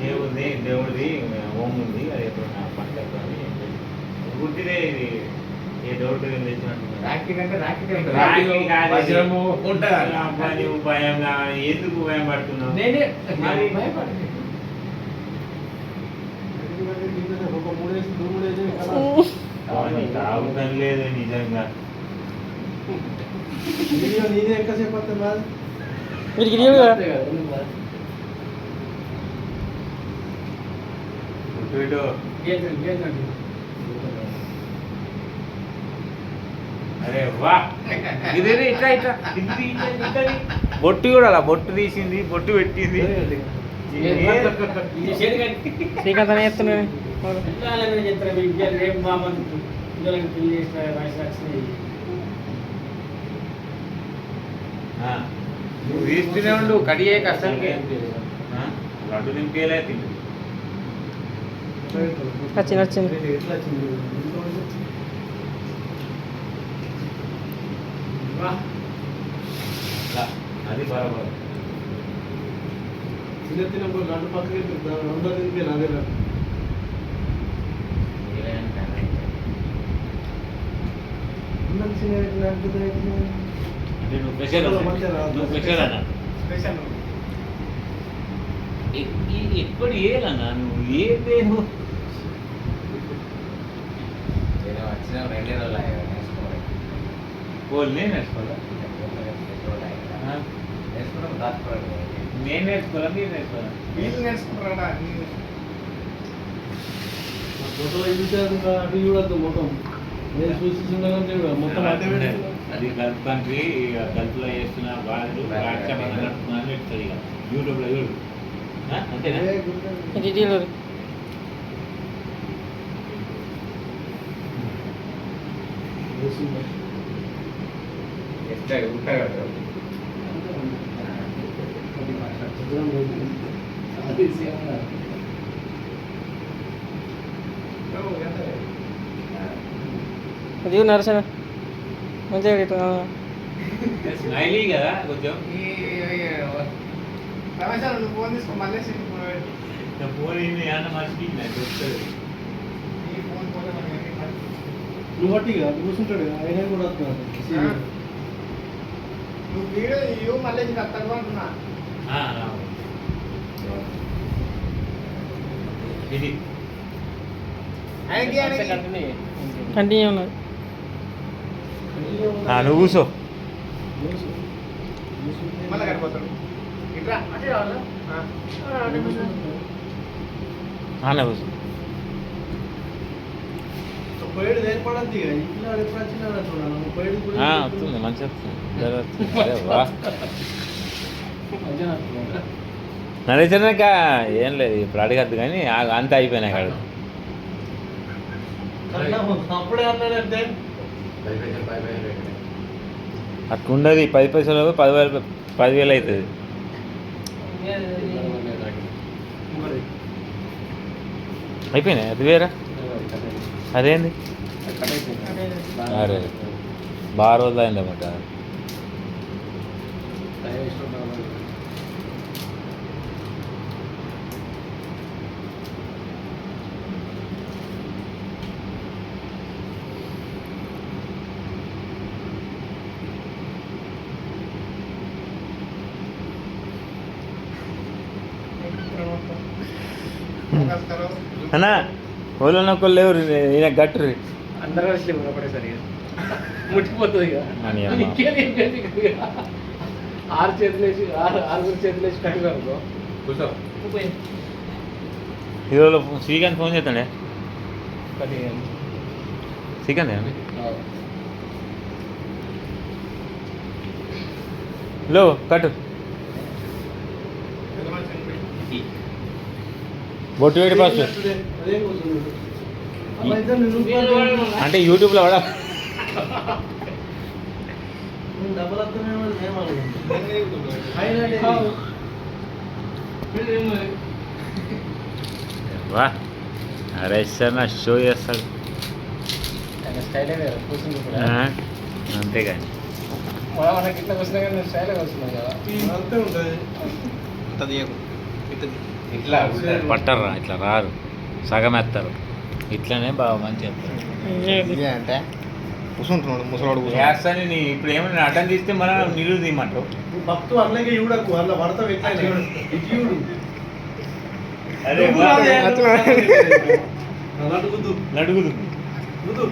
దేవుడిది దేవుడిది హోమ్ ఉంది. అది ఎప్పుడన్నా పట్టుకొని గుర్తిదే ఇది. ఏ డౌట్ ఎందుకు భయం పడుతున్నావు? ఆగుతం లేదు నిజంగా. వీడియో నీదే వస్తుంది తెలియదు కదా. అరే వా. ఇదే ఇట్లా ఇట్లా. ఇది తీయండి, ఇట్లా తీ. బొట్టు కూడా అలా బొట్టు తీసింది బొట్టు పెట్టింది. శ్రీకాంత్ అని? చెప్తున్నాను రేపు చేసిన వయసు వచ్చినాయి. నువ్వు తీస్తూనే ఉండు కడియే కష్టంకి ఆ, లడ్డు నింపేలే తింటు వచ్చింది వచ్చింది ఎట్లా వచ్చింది? వా. అట్లా, అది బరాబర్. చిన్న తిన్నప్పుడు గంట పక్కకి అందరూ తిరిగి అదే చిన్న ప్రెషర్ మంచిగా రాదు. నువ్వు ప్రెషర్ అన్న స్పెషల్ ఎ- ఈ- ఎప్పుడు ఏలన్నా నువ్వు ఏదే నువ్వు నేను వచ్చిన రెండే రోజులు అయ్యాయి నేర్చుకోవాలి వాళ్ళు నేను నేర్చుకోవాలా ఆ? నేర్చుకోవడం దాచుకోవడం నేను నేర్చుకోవాలా మీరు నేర్చుకోవాలా వీళ్ళు నేర్చుకుంటారా ఫోటో చూసారు అటు చూడద్దు ముఖం నేను చూసి చూడాలంటే కూడా మొత్తం అదే పెడుతున్నా. అది గల్ఫ్ కంట్రీ గల్ఫ్లో చేస్తున్న వాళ్ళు వాట్సాప్ అని నడుపుతున్నారు చెప్తుంది ఇక యూట్యూబ్లో చూడు ఆ? అంతేనా అదే గుర్తు. ఇది తెలియదు వేసిందా? ఎట్లా ఉంటాయి కదా నిజం లేదు. అది సేమ్ కాదు. అది నరసన మంచిగా. స్మైలీ కదా కొంచెం. ఫోన్ తీసుకో మళ్ళీ ఫోన్ ఏమన్నా మర్చిపోయింది నాకు వస్తుంది నువ్వు బట్టిగా కూర్చుంటాడు ఆయన కూడా వస్తున్నాడు. నువ్వు వీడియో ఇవ్వు మళ్ళీ నీకు అత్తగా అంటున్నా. ఇది. కంటిన్యూ ఉన్నది. నువ్వు ఏడు కూడా ఆ, వస్తుంది నడుపుతున్నాడు. నరేచనక ఏం లేదు ఇప్పుడు అడగద్దు కానీ అంతా అయిపోయినాయి అన్నా, అప్పుడే అన్నాడంటే అట్లా ఉండదు పది పైసలు పదివేలు పదివేలు అవుతుంది అయిపోయినాయి? అది వేరా? అదేంది? అరే బాగా రోజులు అయిందన్నమాట అన్నా ఊళ్ళో ఒకళ్ళు లేవు ఈయన గట్టు అందరూ కలిసి ఒకటేసారి ముట్టిపోతుంది ఇక. ఆరు చేతులు వేసి ఆరు ఆరుగురు చేతులు వేసి కట్టుగా అనుకో. కూర్చో. ఈరోజు శ్రీకాంత్ ఫోన్ చేస్తాడే? శ్రీకాంత్ ఏనా? లో కట్టు. బొట్టు వేడి ఫస్ట్ అదే కూర్చున్నాడు అలా అయితే నేను అంటే యూట్యూబ్లో కూడా. వా. అరే సార్ షో చేస్తాడు. స్టైలే? అంతేగాని. మన- మనకి ఇట్లా వచ్చినా కానీ స్టైల్గా వస్తున్నాయి కదా. అంతే ఉంటుంది. ఇట్లా పట్టరు ఇట్లా రారు. సగం ఎత్తారు. ఇట్లానే బాగా మంచి అంటే? కూర్చుంటున్నాడు ముసలాడు చేస్తాను నీ ఇప్పుడు ఏమైనా అడ్డం తీస్తే మనం నిలువు తీయమంటావు? భక్తు అట్లకే చూడకు అట్లా పడతావు ఎట్లా చూడు అడుగుద్దు నడుగుదు గుద్దు